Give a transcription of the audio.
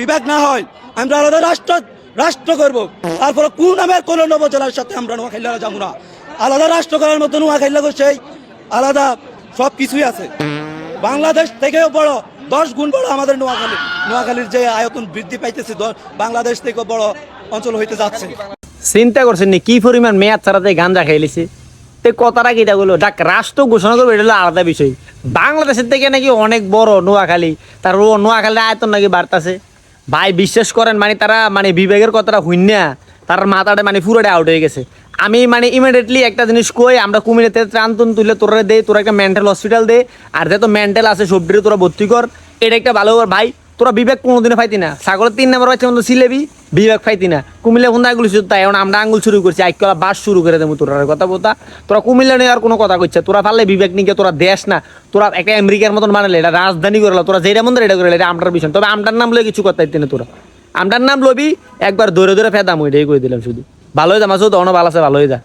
বিভাগ না হয়, আমরা আলাদা রাষ্ট্র রাষ্ট্র করব। তারপরে কোন নামের কোন নবজেলার সাথে আমরা নোয়াখাইলা যাব না। আলাদা রাষ্ট্র করার মতো নোয়াখাইলা সেই, আলাদা সব কিছুই আছে। বাংলাদেশ থেকেও বড়, দশ গুণ বড় আমাদের নোয়াখালী, নোয়াখালীর যে আয়তন বৃদ্ধি পাইতেছে বাংলাদেশ থেকেও বড় অঞ্চল হইতে যাচ্ছে। চিন্তা করছেন নি, কি পরিমাণ মেয়াদ ছাড়াতে গাঞ্জা খাইলিছে তে কথাটা কি বলল ডাক রাষ্ট্র ঘোষণা করবে, এটা হলো আলাদা বিষয়। বাংলাদেশের থেকে নাকি অনেক বড় নোয়াখালী, তার নোয়াখালীর আয়তন নাকি বাড়তাছে। ভাই বিশ্বাস করেন মানে তারা মানে বিবেকের কথাটা হুইন্যা তার মাথাটা মানে পুরোটা আউট হয়ে গেছে। আমি মানে ইমিডিয়েটলি একটা জিনিস কই, আমরা কুমিরেতে ত্রাণ তুন তুলে তোরা দে, তোরা একটা মেন্টাল হসপিটাল দে, আর যে তো মেন্টাল আছে সবজিরে তোরা ভর্তি কর। এটা একটা ভালো ভাই তোরা বিবেক কোনোদিনও পাইতি না। ছাগলের তিন নম্বর মতো সিলেবি বিবেক পাইতি না। কুমিল্লা ফোন আঙুল শুধু তাই, এখন আমরা আঙুল শুরু করছি আইকলা বাস শুরু করে দেবো তোরা। কথা বলতা, তোরা কুমিল্লা নিয়ে আর কোনো কথা কইছে তোরা পারলে বিবেক নিকে তোরা দেশ না। তোরা একটা আমেরিকার মতন বানালে এটা রাজধানী করে তোরা যেটা মন্দির, এটা করে এটা আমটার বিষয়। তবে আমটার নাম লয়ে কিছু কথা না তোরা। আমটার নাম লবি, একবার ধরে ধরে ফেদাম ওইটাই করে দিলাম শুধু। ভালো হয়ে যা মাসুদ অন্য ভালো আছে, ভালো হয়ে যা।